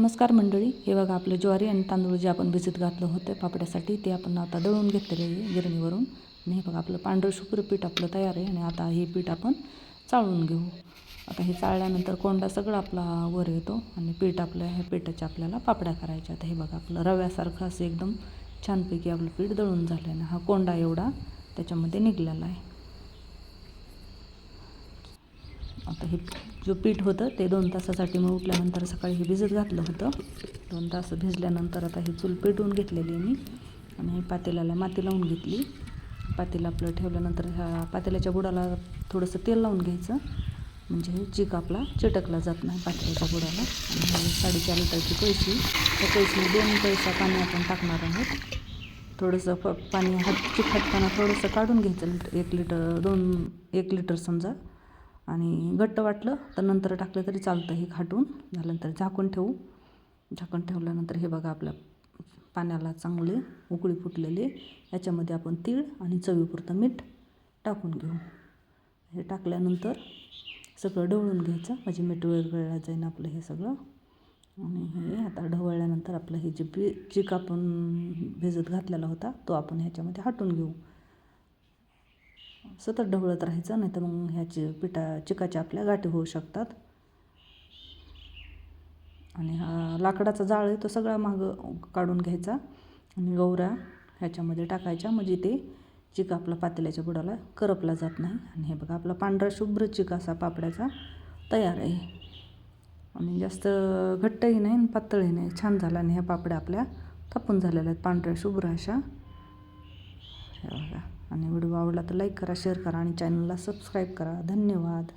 नमस्कार मंडळी. हे बघा आपलं ज्वारी आणि तांदूळ जे आपण भिजत घातलं होतं पापड्यासाठी ते आपण आता दळून घेतलेलं आहे गिरणीवरून. आणि हे बघा आपलं पांढरं शुभ्र पीठ आपलं तयार आहे आणि आता हे पीठ आपण चाळून घेऊ. आता हे चाळल्यानंतर कोंडा सगळा आपला वर येतो आणि पीठ आपलं ह्या पिठाच्या आपल्याला पापड्या करायच्या आता हे बघा आपलं रव्यासारखं असं एकदम छानपैकी आपलं पीठ दळून झालं आहे हा कोंडा एवढा त्याच्यामध्ये निघलेला आहे. आता हे जो पीठ होतं ते दोन तासासाठी मग उठल्यानंतर सकाळी हे भिजत घातलं होतं. दोन तास भिजल्यानंतर आता ही चूल पेटवून घेतलेली आहे मी. आणि हे पातेल्याला माती लावून घेतली. पातेलं आपलं ठेवल्यानंतर ह्या पातेल्याच्या बुडाला थोडंसं तेल लावून घ्यायचं. म्हणजे हे चिक आपला चिटकला जात नाही पातेल्याच्या बुडाला. आणि साडेचार लिटरची पैशी त्या पैशी दोन पैसा पाणी आपण टाकणार आहोत. थोडंसं प पाणी हात चिक हाटताना थोडंसं काढून घ्यायचं लिटर एक लिटर दोन एक लिटर समजा. आणि घट्ट वाटलं तर नंतर टाकलं तरी चालतं हे खाटून. झाल्यानंतर झाकून ठेवू. झाकण ठेवल्यानंतर हे बघा आपल्या पाण्याला चांगले उकळी फुटलेली याच्यामध्ये आपण तीळ आणि चवीपुरतं मीठ टाकून घेऊ. हे टाकल्यानंतर सगळं ढवळून घ्यायचं. म्हणजे मीठ वेगवेगळ्या जाईन आपलं हे सगळं. आणि हे आता ढवळल्यानंतर आपलं हे जे बी चिक आपण भिजत घातलेला होता तो आपण ह्याच्यामध्ये हाटून घेऊ. सतत ढवळत राहायचं नाही तर मग ह्याची पिठा चिकाच्या आपल्या गाठी होऊ शकतात. आणि हा लाकडाचा जाळ आहे तो सगळा मागं काढून घ्यायचा आणि गौऱ्या ह्याच्यामध्ये टाकायच्या म्हणजे ते चिका आपला पातेल्याच्या बुडाला करपला जात नाही. आणि हे बघा आपला पांढरा शुभ्र चिका असा पापड्याचा तयार आहे. आणि जास्त घट्टही नाही आणि पातळही नाही. छान झाला आणि ह्या पापड्या आपल्या थापून झालेल्या आहेत. पांढऱ्या शुभ्र अशा. हे बघा. आणि व्हिडिओ आवडला तर लाईक करा शेअर करा आणि चॅनलला सबस्क्राईब करा. धन्यवाद.